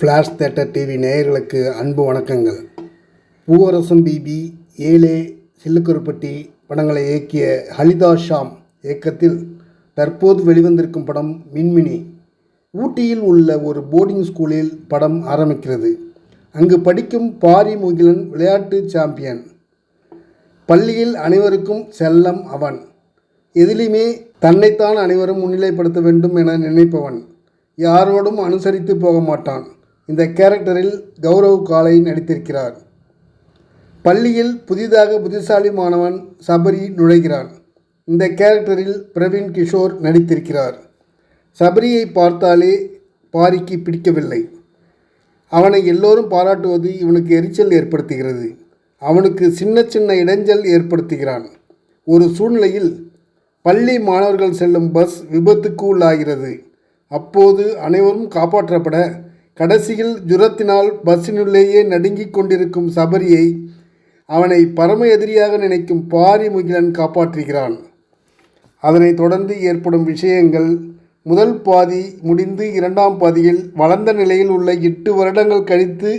Flash theatre TV நேயர்களுக்கு அன்பு வணக்கங்கள். பூவரசம் பிபி ஏலே சில்லுக்கருப்பட்டி படங்களை இயக்கிய ஹலிதா ஷாம் இயக்கத்தில் தற்போது வெளிவந்திருக்கும் படம் மின்மினி. ஊட்டியில் உள்ள ஒரு போர்டிங் ஸ்கூலில் படம் ஆரம்பிக்கிறது. அங்கு படிக்கும் பாரி முகிலன் விளையாட்டு சாம்பியன் பள்ளியில் அனைவருக்கும் செல்லம் அவன். எதிலுமே தன்னைத்தான் அனைவரும் முன்னிலைப்படுத்த வேண்டும் என நினைப்பவன். யாரோடும் அனுசரித்து போக மாட்டான். இந்த கேரக்டரில் கௌரவ் காலை நடித்திருக்கிறார். பள்ளியில் புதிதாக புத்திசாலி மாணவன் சபரி நுழைகிறான் இந்த கேரக்டரில் பிரவீன் கிஷோர் நடித்திருக்கிறார். சபரியை பார்த்தாலே பாரிக்கு பிடிக்கவில்லை. அவனை எல்லோரும் பாராட்டுவது இவனுக்கு எரிச்சல் ஏற்படுத்துகிறது. அவனுக்கு சின்ன சின்ன இடைஞ்சல் ஏற்படுத்துகிறான். ஒரு சூழ்நிலையில் பள்ளி மாணவர்கள் செல்லும் பஸ் விபத்துக்கு உள்ளாகிறது அப்போது அனைவரும் காப்பாற்றப்பட கடைசியில் ஜுரத்தினால் பஸ்ஸினுள்ளேயே நடுங்கிக் கொண்டிருக்கும் சபரியை அவனை பரம எதிரியாக நினைக்கும் பாரி முகிலன் காப்பாற்றுகிறான். அதனைத் தொடர்ந்து ஏற்படும் விஷயங்கள் முதல் பாதி முடிந்து இரண்டாம் பாதியில் வளர்ந்த நிலையில் உள்ள எட்டு வருடங்கள் கழித்து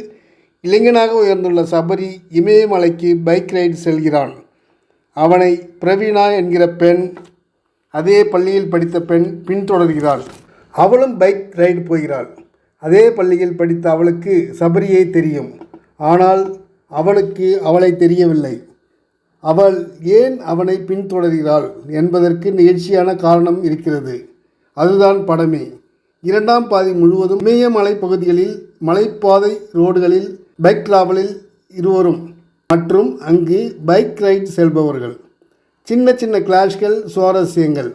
இளைஞனாக உயர்ந்துள்ள சபரி இமயமலைக்கு பைக் ரைடு செல்கிறான். அவனை பிரவீணா என்கிற பெண் அதே பள்ளியில் படித்த பெண் பின்தொடர்கிறாள். அவளும் பைக் ரைடு போகிறாள். அதே பள்ளியில் படித்த அவளுக்கு சபரியை தெரியும். ஆனால் அவனுக்கு அவளை தெரியவில்லை. அவள் ஏன் அவனை பின்தொடர்கிறாள் என்பதற்கு நிகழ்ச்சியான காரணம் இருக்கிறது. அதுதான் படமே. இரண்டாம் பாதி முழுவதும் இமயமலை பகுதிகளில் மலைப்பாதை ரோடுகளில் பைக் டிராவலில் இருவரும் மற்றும் அங்கு பைக் ரைட் செல்பவர்கள். சின்ன சின்ன கிளாஷ்கள் சுவாரஸ்யங்கள்.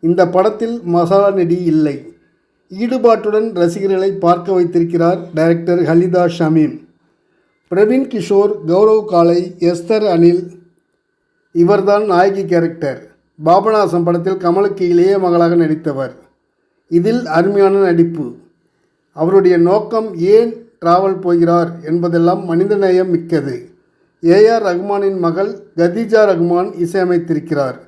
இந்த படத்தில் மசாலா நெடி இல்லை. ஈடுபாட்டுடன் ரசிகர்களை பார்க்க வைத்திருக்கிறார் டைரக்டர் ஹலிதா ஷமீம். பிரவீன் கிஷோர் கௌரவ் காலை எஸ்தர் அனில் இவர்தான் நாயகி கேரக்டர். பாபநாசம் படத்தில் கமலுக்கு இளைய மகளாக நடித்தவர். இதில் அருமையான நடிப்பு. அவருடைய நோக்கம் ஏன் டிராவல் போகிறார் என்பதெல்லாம் மனிதநேயம் மிக்கது. ஏஆர் ரஹ்மானின் மகள் கதீஜா ரஹ்மான் இசையமைத்திருக்கிறார்.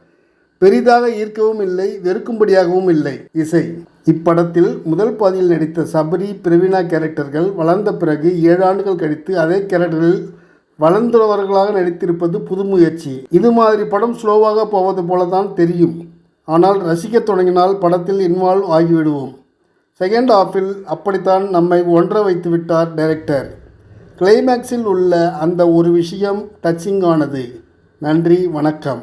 பெரிதாக ஈர்க்கவும் இல்லை வெறுக்கும்படியாகவும் இல்லை. இசை. இப்படத்தில் முதல் பாதியில் நடித்த சபரி பிரவீனா கேரக்டர்கள் வளர்ந்த பிறகு ஏழு ஆண்டுகள் கழித்து அதே கேரக்டரில் வளர்ந்தவர்களாக நடித்திருப்பது புது முயற்சி. இது மாதிரி படம் ஸ்லோவாக போவது போல தான் தெரியும். ஆனால் ரசிக்கத் தொடங்கினால் படத்தில் இன்வால்வ் ஆகிவிடுவோம். செகண்ட் ஹாஃபில் அப்படித்தான் நம்மை ஒன்ற வைத்து விட்டார் டைரக்டர். கிளைமேக்ஸில் உள்ள அந்த ஒரு விஷயம் டச்சிங் ஆனது. நன்றி வணக்கம்.